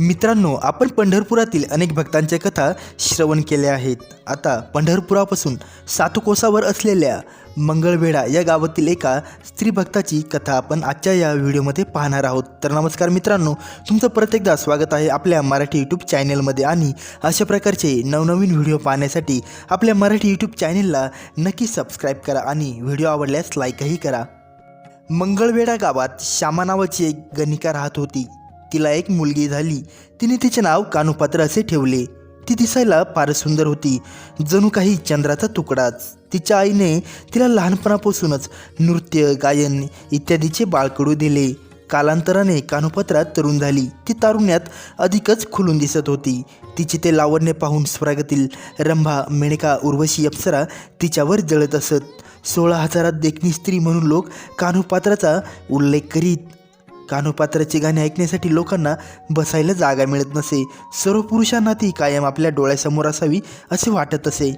मित्रांनो आपण पंढरपुरातील अनेक भक्तांच्या कथा श्रवण केल्या आहेत. आता पंढरपुरापासून सातकोसावर असलेल्या मंगळवेढा या गावातील एका स्त्री भक्ताची कथा आपण आजच्या या व्हिडिओमध्ये पाहणार आहोत. तर नमस्कार मित्रांनो तुमचं परत एकदा स्वागत आहे आपल्या मराठी यूट्यूब चॅनलमध्ये आणि अशा प्रकारचे नवनवीन व्हिडिओ पाहण्यासाठी आपल्या मराठी यूट्यूब चॅनलला नक्की सबस्क्राईब करा आणि व्हिडिओ आवडल्यास लाईकही करा. मंगळवेढा गावात श्यामा नावाची एक गणिका राहत होती. तिला एक मुलगी झाली. तिने तिचे नाव कानुपात्र असे ठेवले. ती दिसायला फार सुंदर होती. जणू काही चंद्राचा तुकडाच. तिच्या आईने तिला लहानपणापासूनच नृत्य गायन इत्यादीचे बाळकडू दिले. कालांतराने कानुपात्रात तरुण झाली. ती तारुण्यात अधिकच खुलून दिसत होती. तिचे ते लावण्य पाहून स्वर्गातील रंभा मेणका उर्वशी अप्सरा तिच्यावर जळत असत. सोळा हजारात देखणी स्त्री म्हणून लोक कानुपात्राचा उल्लेख करीत कानोपात्राची गाणी ऐकण्यासाठी लोकांना बसायला जागा मिळत नसे. सर्व पुरुषांना ती कायम आपल्या डोळ्यासमोर असावी असे वाटत असे.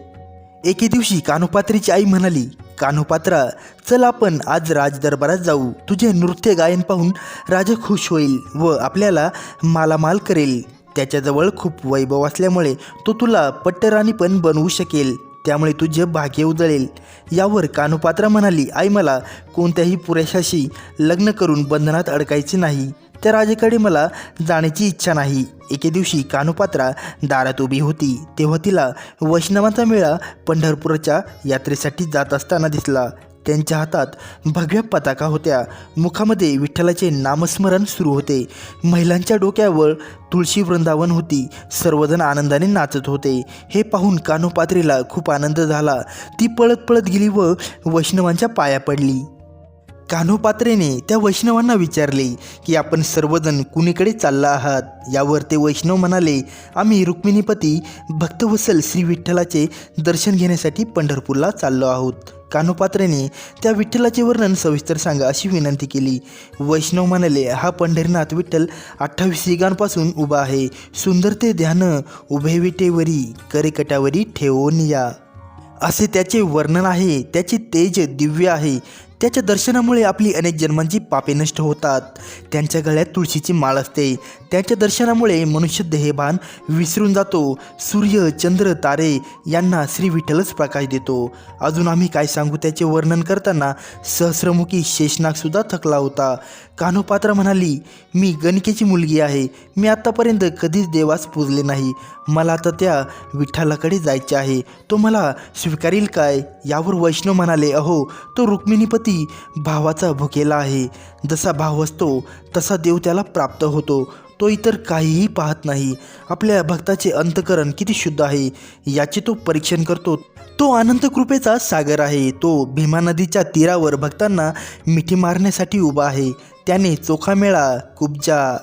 एके दिवशी कानोपात्रीची आई म्हणाली कानोपात्रा चल आपण आज राजदरबारात जाऊ. तुझे नृत्य गायन पाहून राजा खुश होईल व आपल्याला मालामाल करेल. त्याच्याजवळ खूप वैभव असल्यामुळे तो तुला पट्टराणी पण बनवू शकेल. त्यामुळे तुझे भाग्य उजळेल. यावर कानुपात्रा म्हणाली आई मला कोणत्याही पुरेशाशी लग्न करून बंधनात अडकायचे नाही. त्या राजाकडे मला जाण्याची इच्छा नाही. एके दिवशी कानुपात्रा दारात उभी होती. तेव्हा तिला वैष्णवाचा मेळा पंढरपूरच्या यात्रेसाठी जात असताना दिसला. त्यांच्या हातात भगव्या पताका होत्या. मुखामध्ये विठ्ठलाचे नामस्मरण सुरू होते. महिलांच्या डोक्यावर तुळशी वृंदावन होती. सर्वजण आनंदाने नाचत होते. हे पाहून कानोपात्रीला खूप आनंद झाला. ती पळत पळत गेली व वैष्णवांच्या पाया पडली. कान्होपात्रेने त्या वैष्णवांना विचारले की आपण सर्वजण कुणीकडे चालला आहात? यावर ते वैष्णव म्हणाले आम्ही रुक्मिणीपती भक्तवसल श्री विठ्ठलाचे दर्शन घेण्यासाठी पंढरपूरला चाललो आहोत. कान्होपात्रेने त्या विठ्ठलाचे वर्णन सविस्तर सांगा अशी विनंती केली. वैष्णव म्हणाले हा पंढरीनाथ विठ्ठल अठ्ठावीस युगांपासून उभा आहे. सुंदर ते ध्यान उभे विटेवरी करेकटावरी ठेवून या. असे त्याचे वर्णन आहे. त्याचे तेज दिव्य आहे. त्याच्या दर्शनामुळे आपली अनेक जन्मांची पापे नष्ट होतात. त्यांच्या गळ्यात तुळशीची माळ असते. त्यांच्या दर्शनामुळे मनुष्य देहभान विसरून जातो. सूर्य चंद्र तारे यांना श्री विठ्ठलच प्रकाश देतो. अजून आम्ही काय सांगू त्याचे वर्णन करताना सहस्रमुखी शेषनागसुद्धा थकला होता. कान्होपात्र म्हणाली मी गणिकेची मुलगी आहे. मी आत्तापर्यंत कधीच देवास पूजले नाही. मला आता त्या विठ्ठलाकडे जायचे आहे. तो मला स्वीकारील काय? यावर वैष्णव म्हणाले अहो तो रुक्मिणीपती भावाचा भुकेला आहे. जसा भाव असतो तसा देव त्याला प्राप्त होतो. तो इतर काहीही पाहत नाही. आपल्या भक्ताचे अंतकरण किती शुद्ध आहे याचे तो परीक्षण करतो. तो अनंत कृपेचा सागर आहे. तो भीमा नदीच्या तीरावर भक्तांना मिठी मारण्यासाठी उभा आहे. त्याने चोखामेळा कुब्जा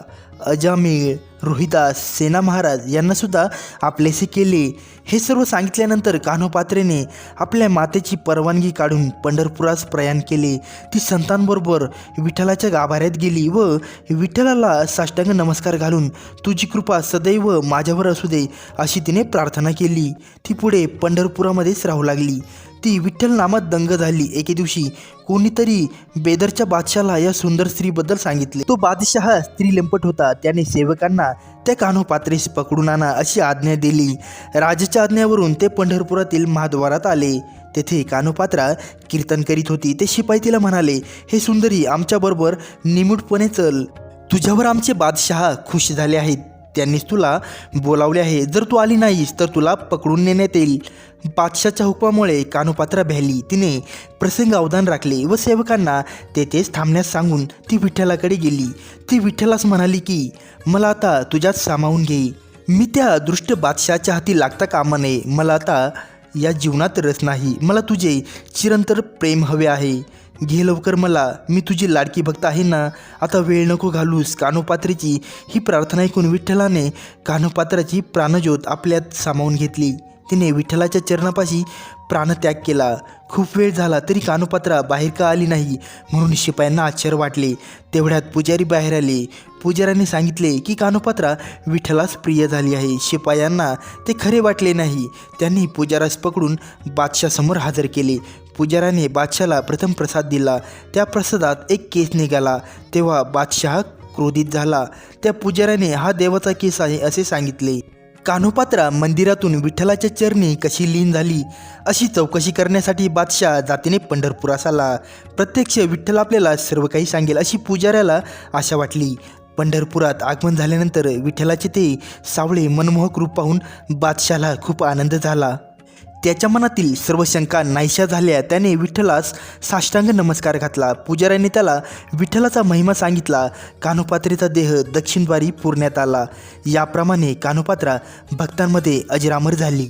अजामेळ रोहिदास सेना महाराज यांनासुद्धा आपलेसे केले. हे सर्व सांगितल्यानंतर कान्होपात्रेने आपल्या मातेची परवानगी काढून पंढरपुरास प्रयाण केले. ती संतांबरोबर विठ्ठलाच्या गाभाऱ्यात गेली व विठ्ठलाला साष्टांग नमस्कार घालून तुझी कृपा सदैव माझ्यावर असू दे अशी तिने प्रार्थना केली. ती पुढे पंढरपुरामध्येच राहू लागली. ती विठ्ठल नामात दंग झाली. एके दिवशी कोणीतरी बेदरच्या बादशाला या सुंदर स्त्रीबद्दल सांगितले. तो बादशहा स्त्री लंपट होता. त्याने सेवकांना त्या कान्होपात्रेस पकडून आणा अशी आज्ञा दिली. राजाच्या आज्ञेवरून ते पंढरपुरातील महाद्वारात आले. तेथे कानोपात्रा कीर्तन करीत होती. ते शिपाई तिला म्हणाले हे सुंदरी आमच्याबरोबर निमूटपणे चल. तुझ्यावर आमचे बादशहा खुश झाले आहेत. त्यांनीच तुला बोलावले आहे. जर तू आली नाहीस तर तुला पकडून नेण्यात येईल. बादशाच्या हुकमामुळे कानोपात्रा भ्याली. तिने प्रसंग अवधान राखले व सेवकांना तेथेच थांबण्यास सांगून ती विठ्ठलाकडे गेली. ती विठ्ठलास म्हणाली की मला आता तुझ्यात सामावून घे. मी त्या दृष्ट बादशाच्या हाती लागता कामा नये. मला आता या जीवनात रस नाही. मला तुझे चिरंतर प्रेम हवे आहे. घे लवकर मला. मी तुझी लाडकी भक्त आहे ना. आता वेळ नको घालूस. कानोपात्रेची ही प्रार्थना ऐकून विठ्ठलाने कानोपात्राची प्राणज्योत आपल्यात सामावून घेतली. तिने विठ्ठलाच्या चरणापाशी प्राणत्याग केला. खूप वेळ झाला तरी कानोपात्रा बाहेर का आली नाही? म्हणून शिपायांना आश्चर्य वाटले. तेवढ्यात पुजारी बाहेर आले. पुजाऱ्यांनी सांगितले की कानोपात्रा विठ्ठलास प्रिय झाली आहे. शिपायांना ते खरे वाटले नाही. त्यांनी पुजारास पकडून बादशासमोर हजर केले. पुजाराने बादशाला प्रथम प्रसाद दिला. त्या प्रसादात एक केस निघाला. तेव्हा बादशाह क्रोधित झाला. त्या पुजाऱ्याने हा देवाचा केस आहे असे सांगितले. कान्होपात्रा मंदिरातून विठ्ठलाच्या चरणी कशी लीन झाली? अशी चौकशी करण्यासाठी बादशाह जातीने पंढरपुरास आला. प्रत्यक्ष विठ्ठल आपल्याला सर्व काही सांगेल अशी पुजाऱ्याला आशा वाटली. पंढरपुरात आगमन झाल्यानंतर विठ्ठलाचे ते सावळे मनमोहक रूप पाहून बादशाला खूप आनंद झाला. त्याच्या मनातील सर्व शंका नाहीशा झाल्या. त्याने विठ्ठलास साष्टांग नमस्कार घातला. पुजाऱ्याने त्याला विठ्ठलाचा महिमा सांगितला. कानोपात्रेचा देह दक्षिणद्वारी पुरण्यात आला. याप्रमाणे कानोपात्रा भक्तांमध्ये अजरामर झाली.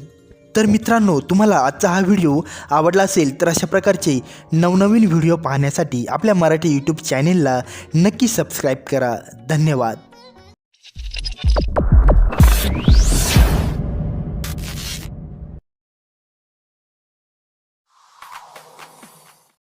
तर मित्रांनो तुम्हाला आजचा हा व्हिडिओ आवडला असेल तर अशा प्रकारचे नवनवीन व्हिडिओ पाहण्यासाठी आपल्या मराठी यूट्यूब चॅनेलला नक्की सबस्क्राईब करा. धन्यवाद.